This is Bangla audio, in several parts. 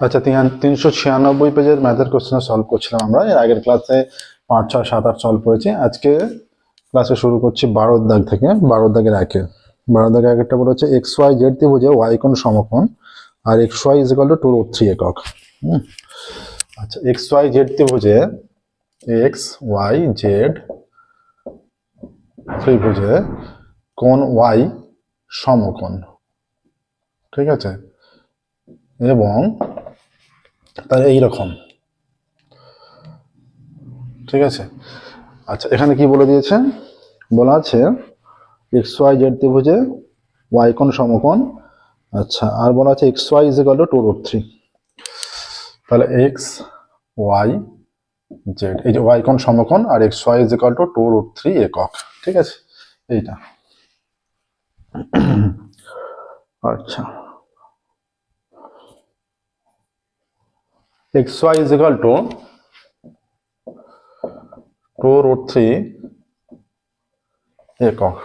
আচ্ছা তিন- তিনশো ছিয়ানব্বই পেজের ম্যাথের কোশ্চেন সলভ করছিলাম আমরা। এর আগের ক্লাসে পাঁচ, ছয়, সাত, আট সলভ করেছি। আজকে ক্লাসে শুরু করছি বারোর দাগ থেকে বারোর দাগের একে। বারোর দাগের একেরটা হচ্ছে এক্স ওয়াই জেড দিয়ে ত্রিভুজে ওয়াই কোন সমকোণ, আর X Y is equal to two root three একক। আচ্ছা এক্স ওয়াই জেড ত্রিভুজে এক্স ওয়াই জেড থ্রি ত্রিভুজে কোন ওয়াই সমকোণ। ঠিক আছে? এবং তার এইরকম। ঠিক আছে? আচ্ছা এখানে কি বলে দিয়েছে বলা আছে এক্স ওয়াই জেড ত্রিভুজে ওয়াই কোণ সমকোণ। আচ্ছা আর বলা আছে X Y is equal to two root three তাহলে এক্স ওয়াই জেড এই যে ওয়াই কোণ সমকোণ আর X Y is equal to two root three একক। ঠিক আছে? এইটা। আচ্ছা। Xy is equal to 2 root 3 একক।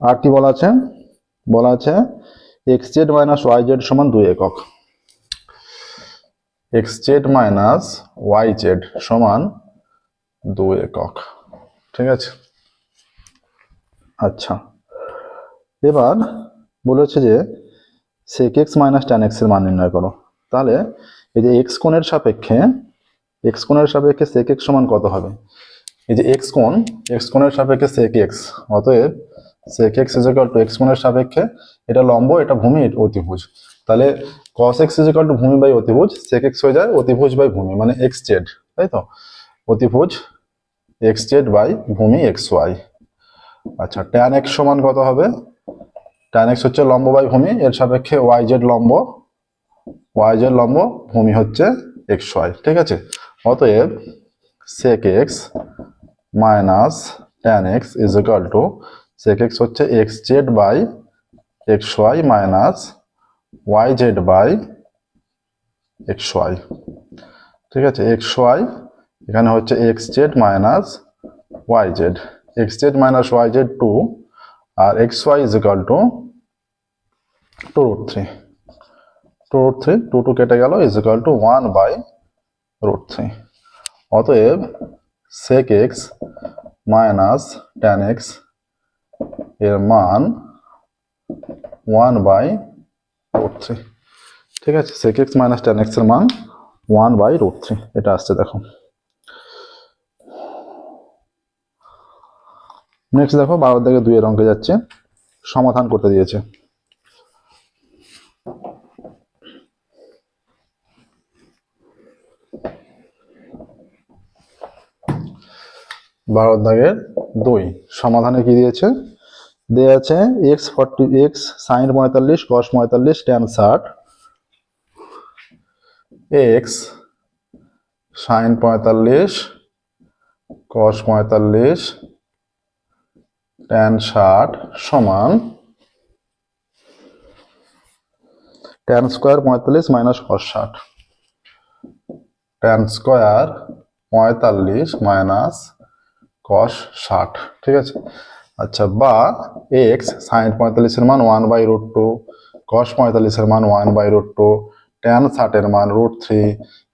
আর কি বলা আছে? বলা আছে X Z minus Y Z সমান দুই একক। X Z minus Y Z সমান দুই একক। ঠিক আছে? আচ্ছা। এবার বলেছে যে সেক এক্স মাইনাস টেন এক্সের মান নির্ণয় করো। তাহলে এই যে এক্স কোণের সাপেক্ষে এক্স কোণের সাপেক্ষে সেক এক্স সমান কত হবে? এই যে এক্স কোণ এক্স কোণের সাপেক্ষে সেক এক্স অতএব sec X is to X কোণের সাপেক্ষে এটা লম্ব, এটা ভূমি অতিভুজ। তাহলে কস এক্স ইজ টু ভূমি বাই অতিভুজ সেক এক্স হয়ে যায় অতিভুজ বাই ভূমি মানে এক্স জেড তাই তো? অতিভুজ এক্স জেড বাই ভূমি এক্স ওয়াই আচ্ছা ট্যান এক্স সমান কত হবে? ট্যান এক্স হচ্ছে লম্ব বাই ভূমি, এর সাপেক্ষে ওয়াই জেড লম্ব ওয়াই জেড লম্ব ভূমি হচ্ছে এক্স ওয়াই ঠিক আছে? অতএব sec X minus tan X is equal to sec X হচ্ছে X Z by X Y minus Y Z by X Y ঠিক আছে? এক্স ওয়াই এখানে হচ্ছে X Z minus Y Z X Z minus Y Z two R X Y is equal to two root three two three two two কেটে গেল is equal to one by root three অতএব সেক এক্স মাইনাস ট্যান এক্সের মান ওয়ান বাই রুট থ্রি ঠিক আছে সেক এক্স মাইনাস টেন এক্সের মান ওয়ান বাই রুট থ্রি এটা আসছে, দেখো। নেক্সট দেখো, বারো থেকে দুইয়ের অঙ্কে যাচ্ছে। সমাধান করতে দিয়েছে। বারো দাগের দুই। সমাধানে কি দিয়েছে? দেয়া আছে এক্স ফর্টি এক্স সাইন পঁয়তাল্লিশ কস পঁয়তাল্লিশ ট্যান ষাট। এক্স সাইন পঁয়তাল্লিশ কস পঁয়তাল্লিশ ট্যান ষাট সমান ট্যান স্কোয়ার পঁয়তাল্লিশ মাইনাস কস ষাট। ট্যান স্কোয়ার পঁয়তাল্লিশ মাইনাস কস ষাট, ঠিক আছে? আচ্ছা বা এক্স সাইন পঁয়তাল্লিশের মান one by root two cos পঁয়তাল্লিশের মান one by root two tan ষাটের মান root three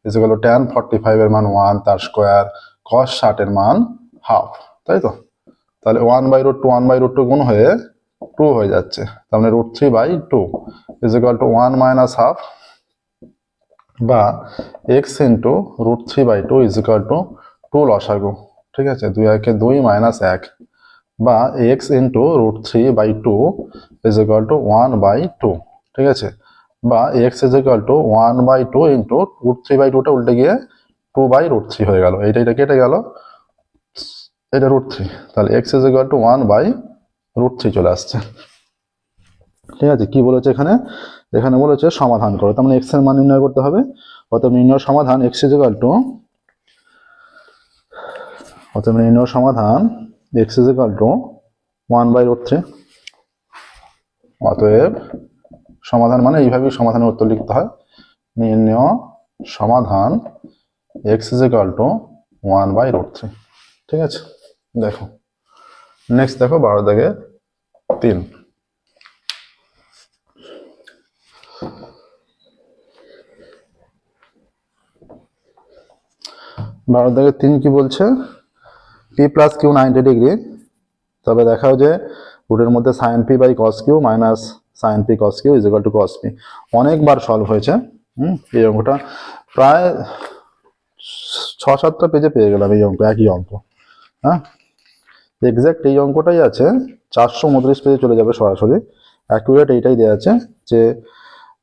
is equal tan forty ফাইভের মান ওয়ান তার স্কোয়ার কস ষাটের মান হাফ তাই তো? তাহলে one by root two one by root two গুণ হয়ে টু হয়ে যাচ্ছে। তার মানে root three by two is equal to one minus half বা X into root three by two is equal to two লসাগু। ঠিক আছে? দুই একে দুই মাইনাস এক বা X into root three by two is equal to one by two ঠিক আছে? বা X is equal to one by two into root three by টুটা উল্টে গিয়ে টু বাই রুট থ্রি হয়ে গেল। এইটা এটা কেটে গেল। এটা রুট থ্রি তাহলে X is equal to one by root three চলে আসছে। ঠিক আছে? কি বলেছে এখানে? এখানে বলেছে সমাধান করো। তার মানে এক্সের মান নির্ণয় করতে হবে। অতএব নির্ণয় সমাধান এক্স ইজ ইকাল টু অতএব নির্ণয় সমাধান X is equal to one by root three অতএব সমাধান মানে এইভাবেই সমাধানের উত্তর লিখতে হয়। নির্ণয় সমাধান x is equal to one by root three ঠিক আছে? দেখো। নেক্সট দেখো, বারো দাগে তিন। বারো দাগে তিন কি বলছে? P plus q ninety degree তবে দেখাও যে রুটের মধ্যে sine p by cos q minus sine p cos q is to cos p অনেকবার সলভ হয়েছে, হুম, এই অঙ্কটা। প্রায় ছ সাতটা পেজে পেয়ে গেলাম এই অঙ্ক, একই অঙ্ক হ্যাঁ? এক্স্যাক্ট এই অঙ্কটাই আছে, চারশো উনত্রিশ পেজে চলে যাবে সরাসরি। অ্যাকুরেট এইটাই দেওয়া আছে যে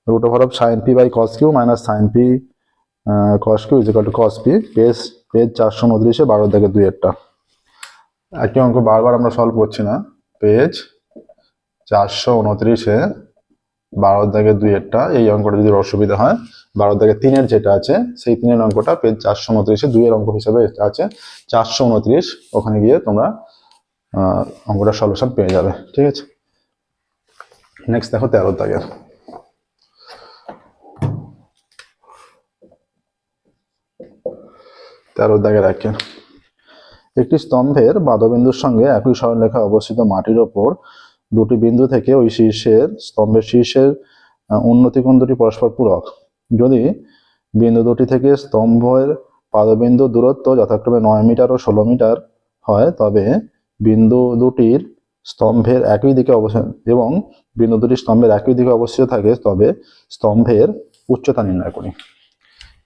root over of sine p by cos q minus sine p cos q is equal to cos p page page চারশো উনত্রিশে বারো থেকে দুই একটা। একই অঙ্ক বারবার আমরা সলভ করছি না। পেজ চারশো উনত্রিশে বারো দুই একটা এই অঙ্কটা যদি অসুবিধা হয় বারো থেকে তিনের যেটা আছে সেই তিনের অঙ্কটা পেজ চারশো উনত্রিশে দুইয়ের অঙ্ক হিসাবে এটা আছে। চারশো উনত্রিশ ওখানে গিয়ে তোমরা আহ, অঙ্কটার সলিউশন পেয়ে যাবে ঠিক আছে? নেক্সট দেখো তেরো দাগের তেরো দাগের একে একটি স্তম্ভের বাদবিন্দুর সঙ্গে একই সরলরেখায় অবস্থিত মাটির ওপর দুটি বিন্দু থেকে ওই শীর্ষের, স্তম্ভের শীর্ষের উন্নতি কোণ দুটি পরস্পর পূরক। যদি বিন্দু দুটি থেকে স্তম্ভের পাদবিন্দু দূরত্ব যথাক্রমে নয় মিটার ও ষোলো মিটার হয়, তবে বিন্দু দুটির স্তম্ভের একই দিকে অবস্থান এবং বিন্দু দুটি স্তম্ভের একই দিকে অবস্থিত থাকে, তবে স্তম্ভের উচ্চতা নির্ণয় করি।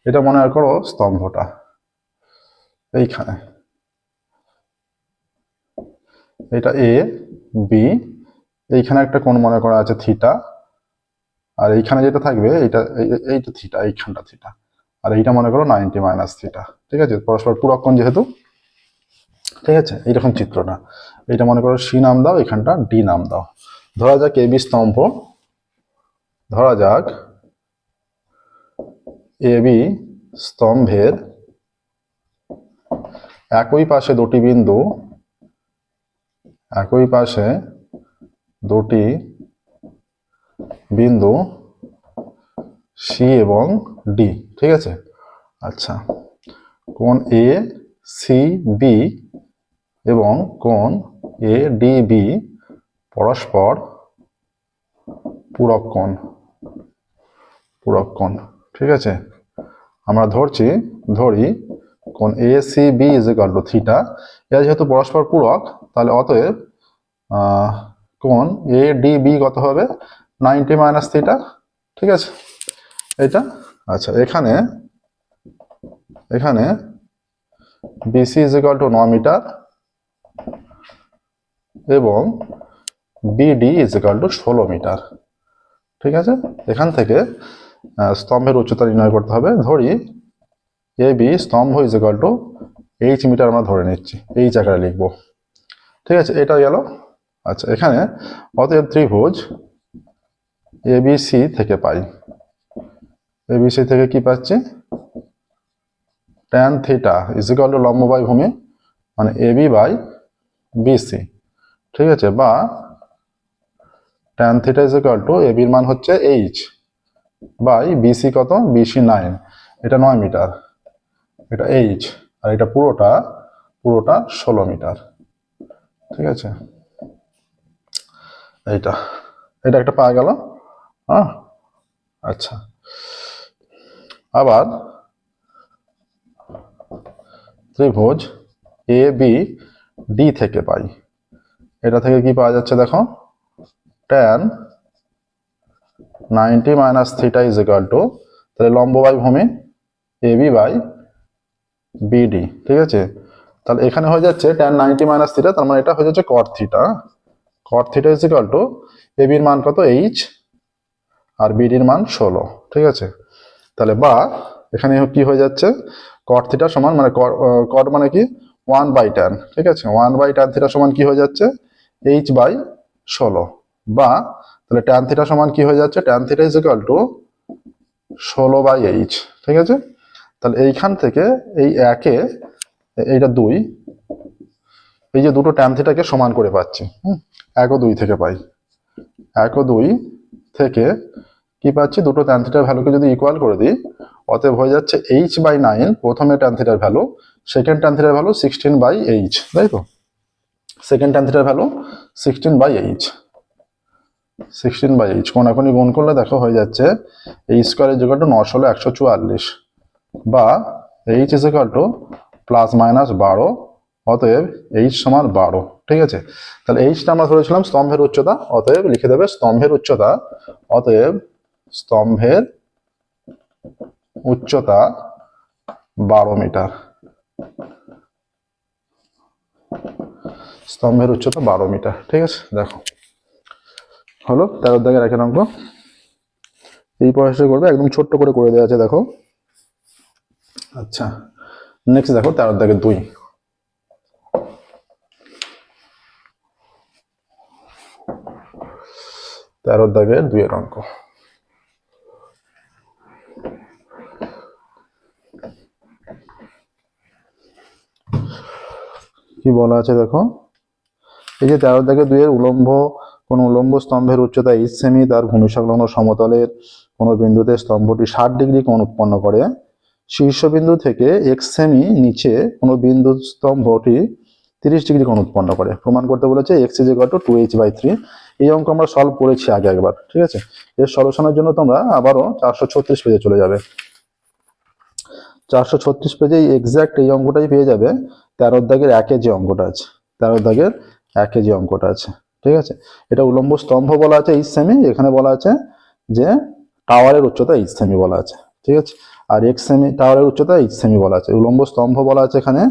এটা মনে করো স্তম্ভটা। এইখানে। এটা এ বি এইখানে একটা কোণ মনে করা আছে থিটা আর এইখানে যেটা থাকবে, এইটা, এই- এই- এইটা থিটা এইখানটা থিটা আর এইটা মনে করো নাইনটি মাইনাস থিটা ঠিক আছে? পরস্পর পূরক কোণ যেহেতু, ঠিক আছে? এইরকম চিত্রটা। এটা মনে করো সি নাম দাও এখানটা ডি নাম দাও। ধরা যাক এ বি স্তম্ভ। ধরা যাক এ বি স্তম্ভের একই পাশে দুটি বিন্দু একই পাশে দুটি বিন্দু সি এবং ডি ঠিক আছে? আচ্ছা কোণ এ সি বি এবং কোণ এ ডি বি পরস্পর পূরক কোণ, ঠিক আছে? আমরা ধরছি, ধরি কোণ A C B is equal to theta এরা যেহেতু পরস্পর পূরক, তাহলে অতএব কোন এ ডি বি কত হবে? নাইনটি মাইনাস থিটা ঠিক আছে? এটা আচ্ছা এখানে এখানে বিসি ইজ ইকাল টু ন মিটার, এবং বিডি ইজ ইকাল টু ষোলো মিটার, ঠিক আছে? এখান থেকে স্তম্ভের উচ্চতা নির্ণয় করতে হবে। ধরি এ বি স্তম্ভ is equal to H metre আমরা ধরে নিচ্ছি। এই জায়গায় লিখব। ঠিক আছে, এটা গেল। আচ্ছা এখানে অতএব ত্রিভুজ এবিসি থেকে পাই। এবিসি থেকে কি পাচ্ছি? Tan theta is equal to লম্ব বাই ভূমি মানে এবি বাই বিসি ঠিক আছে, বা tan theta is equal to এবির মান হচ্ছে এইচ বাই বিসি কত? বিসি নাইন এটা নয় মিটার এটা এইচ, আর এটা পুরোটা পুরোটা ষোলো মিটার। ঠিক আছে? এইটা, এটা একটা পাওয়া গেল হ্যাঁ? আচ্ছা। আবার ত্রিভুজ এ, বি, ডি থেকে পাই। এটা থেকে কি পাওয়া যাচ্ছে দেখো? Tan ninety minus theta is equal to, তাহলে লম্ব বাই ভূমি এ, বি বাই বিডি ঠিক আছে? তাহলে এখানে হয়ে যাচ্ছে ট্যান নাইনটি মাইনাস থিটা তার মানে এটা হয়ে যাচ্ছে cot theta cot theta is equal to A বির মান কত? এইচ আর বিডির মান ষোলো, ঠিক আছে? তাহলে বা এখানে কি হয়ে যাচ্ছে? কট থিটা সমান মানে কট মানে কি? ওয়ান বাই ট্যান ঠিক আছে? ওয়ান বাই ট্যান থিটা সমান কি হয়ে যাচ্ছে? এইচ বাই ষোলো। বা তাহলে ট্যান থিটা সমান কি হয়ে যাচ্ছে? Tan theta is equal to ষোলো বাই এইচ ঠিক আছে? তাহলে এইখান থেকে এই একে, এইটা দুই, এই যে দুটো ট্যান থিটাকে সমান করে পাচ্ছি, হুম? এক ও দুই থেকে পাই। এক ও দুই থেকে কি পাচ্ছি? দুটো ট্যান থিটার ভ্যালুকে যদি ইকুয়াল করে দিই, অতএব হয়ে যাচ্ছে এইচ বাই নাইন প্রথমে ট্যান থিটার ভ্যালু সেকেন্ড ট্যান থিটার ভ্যালু সিক্সটিন বাই এইচ তাই তো? সেকেন্ড ট্যান থিটার value sixteen by H sixteen by H কোনাকুনি গুণ করলে দেখো হয়ে যাচ্ছে, এই স্কোয়ারের যোগাটা নশো হলো একশো চুয়াল্লিশ। বা H is equal to plus minus বারো অতএব এইচ সমান বারো ঠিক আছে? তাহলে এইচটা আমরা ধরেছিলাম স্তম্ভের উচ্চতা, অতএব লিখে দেবে স্তম্ভের উচ্চতা, অতএব স্তম্ভের উচ্চতা বারো মিটার। স্তম্ভের উচ্চতা বারো মিটার, ঠিক আছে? দেখো, হলো তেরো দাগের একের অঙ্ক। এই প্রসেসে করবে, একদম ছোট্ট করে করে দেওয়া আছে, দেখো। আচ্ছা নেক্সট দেখো, তেরো দাগের দুই। তেরো দাগের দুইয়ের অঙ্ক। কি বলা আছে দেখো? এই যে তেরো থেকে দুইয়ের উলম্ব, কোন উলম্ব স্তম্ভের উচ্চতা এইচ সেমি, তার ভূমি সংলগ্ন সমতলের কোন বিন্দুতে স্তম্ভটি ষাট ডিগ্রি কোণ উৎপন্ন করে। শীর্ষবিন্দু থেকে এক্স সেমি নিচে কোনো বিন্দু স্তম্ভটি তিরিশ ডিগ্রি কোণ উৎপন্ন করে। প্রমাণ করতে বলেছে x is equal to two H by three এই অঙ্ক আমরা সলভ করেছি আগে একবার, ঠিক আছে? এর সলিউশনের জন্য তোমরা আবারও চারশো ছত্রিশ পেজে চলে যাবে। চারশো ছত্রিশ পেজে এক্সাক্ট এই অঙ্কটাই পেয়ে যাবে তেরো দাগের একে যে অঙ্কটা আছে। তেরো দাগের একে যে অঙ্কটা আছে, ঠিক আছে? এটা উলম্ব স্তম্ভ বলা আছে এইচ সেমি এখানে বলা আছে যে টাওয়ারের উচ্চতা এইচ সেমি বলা আছে, ঠিক আছে? আর এক্স সেমি টাওয়ারের উচ্চতা এইচ সেমি বলা আছে। উলম্ব স্তম্ভ বলা আছে এখানে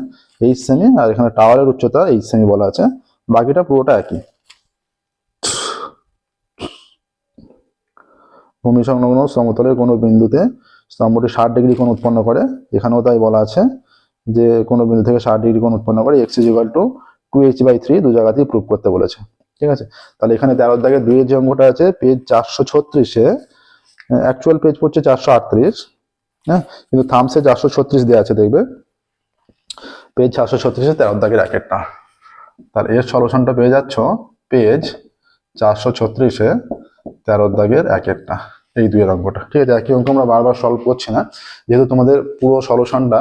এইচ সেমি আর এখানে টাওয়ারের উচ্চতা এইচ সেমি বলা আছে। বাকিটা পুরোটা একই। ভূমি সংলগ্ন সমতলের কোনো বিন্দুতে স্তম্ভটি ষাট ডিগ্রি কোণ উৎপন্ন করে। এখানেও তাই বলা আছে যে, কোনো বিন্দু থেকে ষাট ডিগ্রি কোণ উৎপন্ন করে x is equal to two H by three দু জায়গাতেই প্রুভ করতে বলেছে। ঠিক আছে? তাহলে এখানে তেরো দাগে দুইয়ের যে অঙ্কটা আছে পেজ চারশো ছত্রিশে অ্যাকচুয়াল পেজ পড়ছে চারশো আটত্রিশ। হ্যাঁ? কিন্তু থামসে চারশো ছত্রিশ দেওয়া আছে, দেখবে? পেজ চারশো ছত্রিশে তেরো দাগের একটা তাহলে এর সলিউশনটা পেয়ে যাচ্ছ পেজ চারশো ছত্রিশে তেরো দাগের একটা এই দুইয়ের অঙ্কটা। ঠিক আছে, একই অঙ্ক আমরা বারবার সলভ করছি না। যেহেতু তোমাদের পুরো সলিউশনটা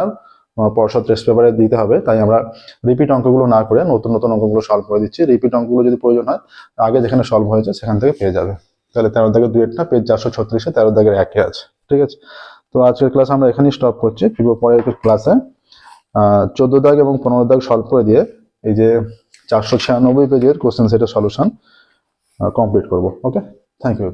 পর্ষদ টেস্ট পেপারে দিতে হবে, তাই আমরা রিপিট অঙ্কগুলো না করে নতুন নতুন অঙ্কগুলো সলভ করে দিচ্ছি। রিপিট অঙ্কগুলো যদি প্রয়োজন হয়, আগে যেখানে সলভ হয়েছে, সেখান থেকে পেয়ে যাবে। তাহলে তেরো দাগের দুইটা পেজ চারশো ছত্রিশে তেরো দাগের একে আছে। ঠিক আছে? তো আজকের ক্লাস আমরা এখানেই স্টপ করছি। ফিরবো পরের ক্লাসে চোদ্দ দাগ এবং পনেরো দাগ সলভ করে দিয়ে এই যে চারশো ছিয়ানব্বই পেজের কোশ্চেন সেটের সলিউশন কমপ্লিট করব। Okay thank you